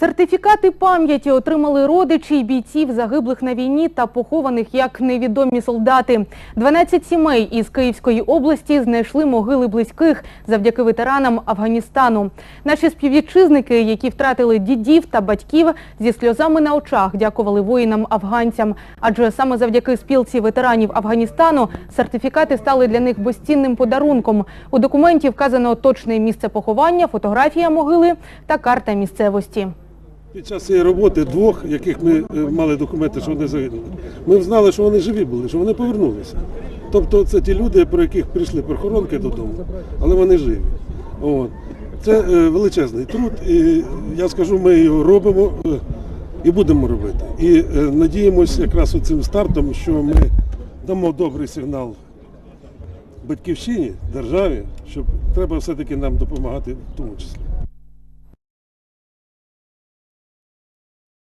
Сертифікати пам'яті отримали родичі бійців загиблих на війні та похованих як невідомі солдати. 12 сімей із Київської області знайшли могили близьких завдяки ветеранам Афганістану. Наші співвітчизники, які втратили дідів та батьків, зі сльозами на очах дякували воїнам-афганцям. Адже саме завдяки спілці ветеранів Афганістану сертифікати стали для них безцінним подарунком. У документі вказано точне місце поховання, фотографія могили та карта місцевості. Під час цієї роботи двох, яких ми е, мали документи, що вони загинули, ми знали, що вони живі були, що вони повернулися. Тобто це ті люди, про яких прийшли похоронки додому, але вони живі. От. Це е, величезний труд, і я скажу, ми його робимо е, і будемо робити. І надіємося якраз цим стартом, що ми дамо добрий сигнал батьківщині, державі, що треба все-таки нам допомагати в тому числі.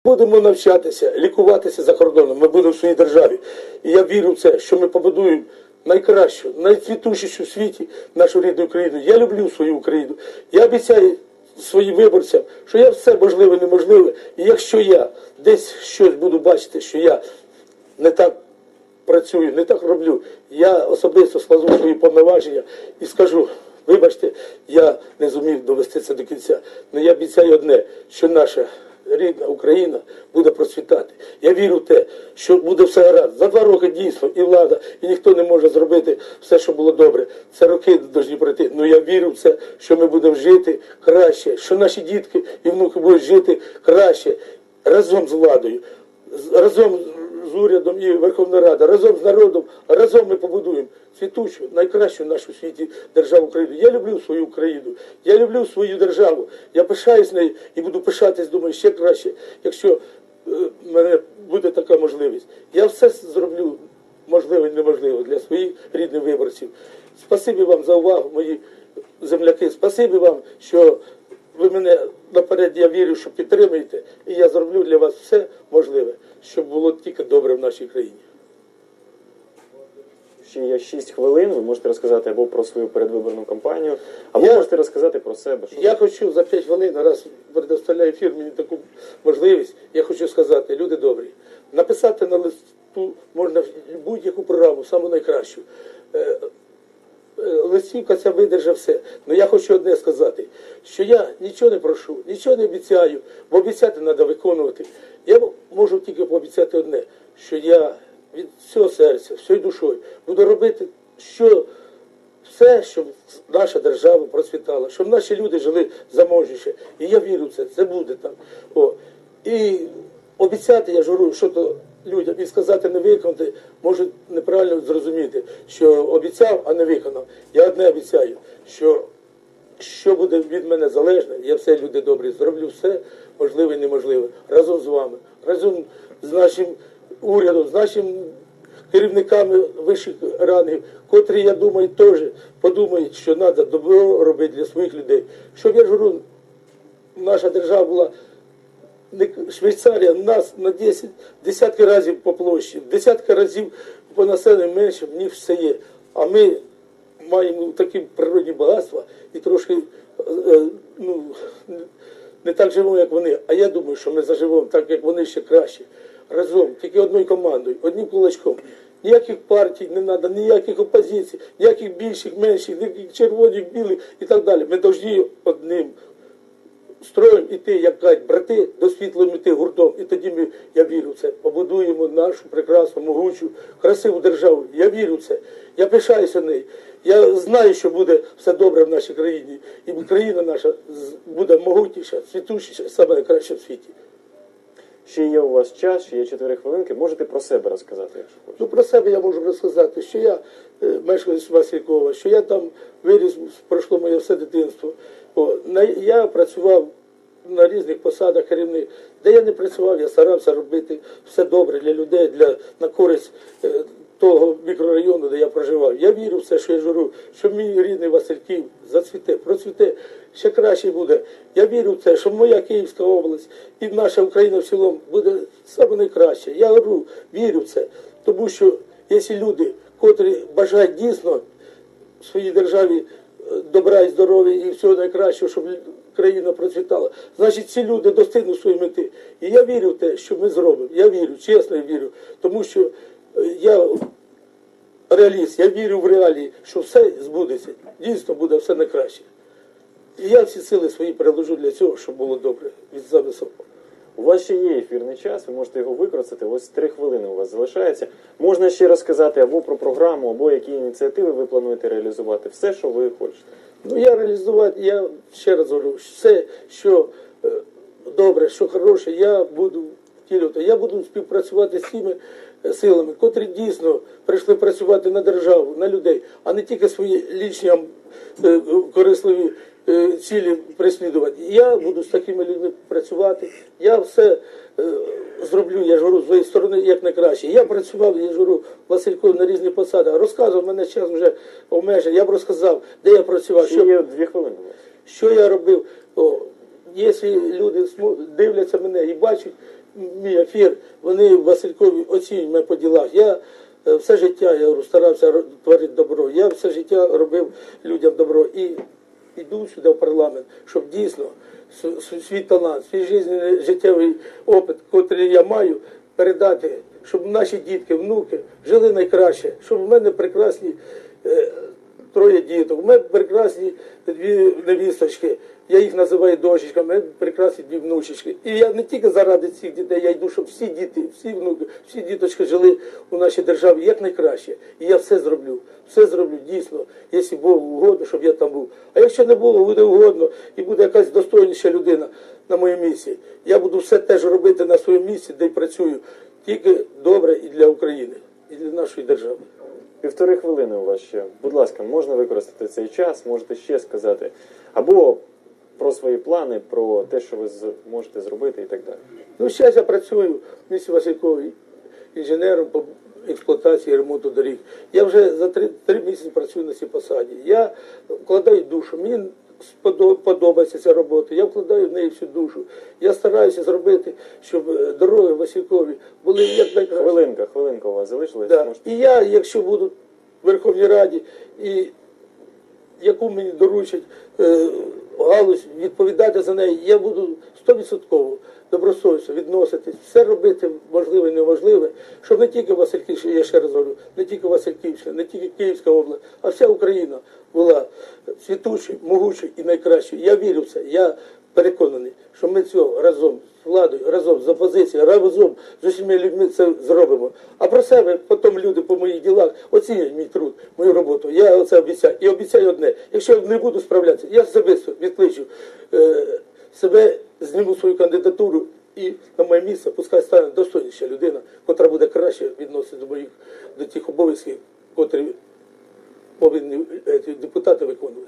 Будемо навчатися, лікуватися за кордоном. Ми будемо в своїй державі. І я вірю в це, що ми побудуємо найкращу, найцвітучішу в світі нашу рідну Україну. Я люблю свою Україну. Я обіцяю своїм виборцям, що я все можливе, неможливе. І якщо я десь щось буду бачити, що я не так працюю, не так роблю, я особисто складу свої повноваження і скажу. Вибачте, я не зумів довести це до кінця. Але я обіцяю одне, що наша рідна Україна буде процвітати. Я вірю в те, що буде все гаразд. За два роки дійсно і влада, і ніхто не може зробити все, що було добре. Це роки повинні пройти. Ну я вірю в це, що ми будемо жити краще, що наші дітки і внуки будуть жити краще разом з владою, разом з урядом і Верховна Рада, разом з народом, разом ми побудуємо цвітучу, найкращу нашу світі державу Україну. Я люблю свою Україну, я люблю свою державу. Я пишаюсь нею і буду пишатись, думаю, ще краще, якщо е, в мене буде така можливість. Я все зроблю можливе і неможливе для своїх рідних виборців. Спасибі вам за увагу, мої земляки. Спасибі вам, що ви мене наперед, я вірю, що підтримуєте, і я зроблю для вас все можливе, щоб було тільки добре в нашій країні. Ще є 6 хвилин. Ви можете розказати або про свою передвиборну кампанію, або Я- можете розказати про себе. Що Я хочу за 5 хвилин, раз предоставляє ефір мені таку можливість, я хочу сказати, люди добрі, написати на листу можна будь-яку програму, саму найкращу. Е, е, Листівка ця видержа все. Але я хочу одне сказати, що я нічого не прошу, нічого не обіцяю, бо обіцяти треба виконувати. Я можу тільки пообіцяти одне, що я від всього серця, всією душою буду робити, що все, щоб наша держава процвітала, щоб наші люди жили заможніше. І я вірю в це, це буде там. О. І обіцяти, я журую, що то людям і сказати не виконати, можуть неправильно зрозуміти, що обіцяв, а не виконав. Я одне обіцяю, що що буде від мене залежне, я все люди добрі, зроблю все можливе і неможливе разом з вами, разом з нашим урядом, з нашим керівниками вищих рангів, котрі, я думаю, теж подумають, що треба добро робити для своїх людей. Щоб я ж наша держава була Швейцарія нас на 10, десятки разів по площі, десятки разів по населенню менше, ніж все є. А ми маємо такі природні багатства і трошки е, ну, не так живемо, як вони. А я думаю, що ми заживемо так, як вони ще краще. Разом, тільки одною командою, одним кулачком. Ніяких партій не треба, ніяких опозицій, ніяких більших, менших, ніяких червоних, білих і так далі. Ми повинні одним строєм іти, як кажуть, брати, до світлом іти гуртом. І тоді ми, я вірю в це, побудуємо нашу прекрасну, могучу, красиву державу. Я вірю в це. Я пишаюся нею. Я знаю, що буде все добре в нашій країні. І країна наша буде могутніша, світущіша, саме найкраща в світі. ще є у вас час, ще є 4 хвилинки. Можете про себе розказати, якщо хочете. Ну, про себе я можу розказати, що я е, мешканець Василькова, що я там виріс, пройшло моє все дитинство. Я працював на різних посадах керівних. Де я не працював, я старався робити все добре для людей, для, на користь е, того мікрорайону, де я проживав. Я вірю в це, що я журу, що мій рідний Васильків зацвіте, процвіте, ще краще буде. Я вірю в це, що моя Київська область і наша Україна в цілому буде саме найкраще. Я говорю, вірю в це. Тому що якщо люди, котрі бажають дійсно в своїй державі добра і здоров'я і всього найкращого, щоб країна процвітала. Значить, ці люди достигнуть своєї мети. І я вірю в те, що ми зробимо. Я вірю, чесно вірю, тому що е, я реаліст, я вірю в реалії, що все збудеться. Дійсно буде все найкраще. І я всі сили свої переложу для цього, щоб було добре від за високого. У вас ще є ефірний час, ви можете його використати. Ось три хвилини у вас залишається. Можна ще розказати або про програму, або які ініціативи ви плануєте реалізувати. Все, що ви хочете. Ну я реалізувати, я ще раз говорю, все, що е, добре, що хороше, я буду втілювати. Я буду співпрацювати з тими е, силами, котрі дійсно прийшли працювати на державу, на людей, а не тільки свої лічні е, корисливі цілі переслідувати. Я буду з такими людьми працювати. Я все е, зроблю, я ж говорю, з своєї сторони як найкраще. Я працював, я ж говорю, Василькові на різні посади. Розказував, мене час вже обмежений. Я б розказав, де я працював, що є дві хвилини що я робив? О, якщо люди дивляться мене і бачать мій ефір, вони Василькові оцінюють мене по ділах. Я е, все життя я старався творити добро. Я все життя робив людям добро. І йду сюди в парламент, щоб дійсно свій талант, свій жизненний життєвий опит, який я маю, передати, щоб наші дітки, внуки жили найкраще, щоб в мене прекрасні. Троє діток. Мене прекрасні дві невісточки. Я їх називаю дочечками, прекрасні дві внучечки. І я не тільки заради цих дітей, я йду, щоб всі діти, всі внуки, всі діточки жили у нашій державі як найкраще. І я все зроблю. Все зроблю дійсно, якщо Богу угодно, щоб я там був. А якщо не Богу буде угодно і буде якась достойніша людина на моєму місці, я буду все теж робити на своєму місці, де й працюю. Тільки добре і для України, і для нашої держави. Півтори хвилини у вас ще. Будь ласка, можна використати цей час, можете ще сказати. Або про свої плани, про те, що ви можете зробити і так далі. Ну, зараз я працюю в місті Василькові інженером по експлуатації і ремонту доріг. Я вже за три, три місяці працюю на цій посаді. Я вкладаю душу. Мені подобається ця робота. Я вкладаю в неї всю душу. Я стараюся зробити, щоб е, дороги в були як найкраще. Хвилинка, хвилинка у вас залишилась. Да. Можете І я, якщо буду в Верховній Раді, і яку мені доручать е, галузь відповідати за неї, я буду стовідсотково добросовісно відноситись, все робити можливе і неможливе, щоб не тільки Васильківщина, я ще раз говорю, не тільки Васильківщина, не тільки Київська область, а вся Україна була світучою, могучою і найкращою. Я вірю в це. Я переконаний, що ми цього разом з владою, разом з опозицією, разом з усіма людьми це зробимо. А про себе потім люди по моїх ділах оцінять мій труд, мою роботу. Я це обіцяю. І обіцяю одне. Якщо я не буду справлятися, я особисто відкличу е, себе, зніму свою кандидатуру і на моє місце пускай стане достойніша людина, котра буде краще відноситися до моїх до тих обов'язків, котрі повинні е, депутати виконувати.